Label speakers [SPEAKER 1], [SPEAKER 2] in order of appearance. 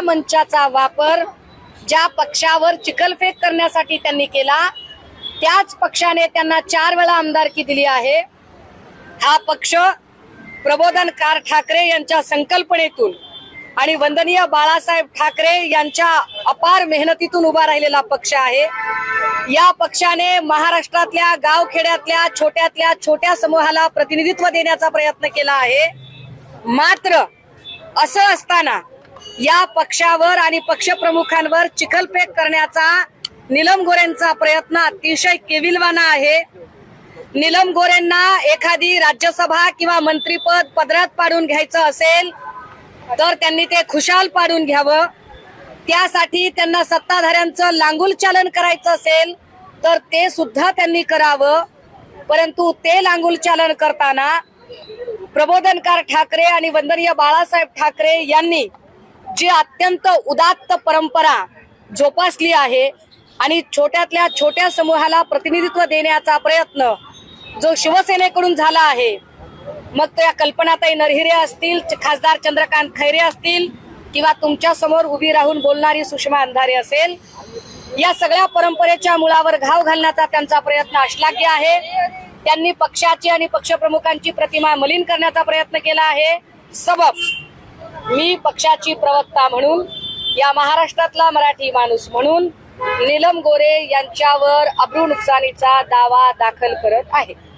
[SPEAKER 1] मंचाचा वापर ज्या पक्षावर चिखलफेक करण्यासाठी त्यांनी केला त्याच पक्षाने त्यांना चार वेळा आमदारकी दिली आहे. हा पक्ष प्रबोधनकार ठाकरे यांच्या संकल्पनेतून आणि वंदनीय बाळासाहेब ठाकरे यांच्या अपार मेहनतीतून उभा राहिलेला पक्ष आहे. या पक्षाने महाराष्ट्रातल्या गावखेड्यातल्या छोट्यातल्या छोट्या समूहाला प्रतिनिधित्व देण्याचा प्रयत्न केला आहे. मात्र असं असताना या पक्षावर आणि पक्षप्रमुखांवर चिखलफेक करण्याचा निलम गोरेंचा प्रयत्न अतिशय केविलवाना आहे. निलम गोरेंना एखादी राज्यसभा किंवा मंत्रीपद पदरात पाडून घ्यायचं असेल तर त्यांनी ते खुशाल पाडून घ्यावं. त्यासाठी त्यांना सत्ताधाऱ्यांचं लांगुल चालन करायचं असेल तर ते सुद्धा त्यांनी करावं. परंतु ते लांगुल चालन करताना प्रबोधनकार ठाकरे आणि वंदनीय बाळासाहेब ठाकरे यांनी जी अत्यंत उदात्त परंपरा जोपासली आहे आणि छोट्यातल्या छोट्या समूहाला प्रतिनिधित्व देण्याचा प्रयत्न जो शिवसेनेकडून झाला आहे मग त्या कल्पनाताई नरहिरे असतील खासदार चंद्रकांत खैरे असतील किंवा तुमच्यासमोर उभी राहून बोलणारी सुषमा अंधारे असेल या सगळ्या परंपरेच्या मुळावर घाव घालण्याचा त्यांचा प्रयत्न अश्लाघ्य आहे. त्यांनी पक्षाची आणि पक्षप्रमुखांची प्रतिमा मलिन करण्याचा प्रयत्न केला आहे. सबब मी पक्षाची प्रवक्ता म्हणून या महाराष्ट्रातला मराठी माणूस म्हणून नीलम गोरे यांच्यावर अब्रू नुकसानीचा दावा दाखल करत आहे.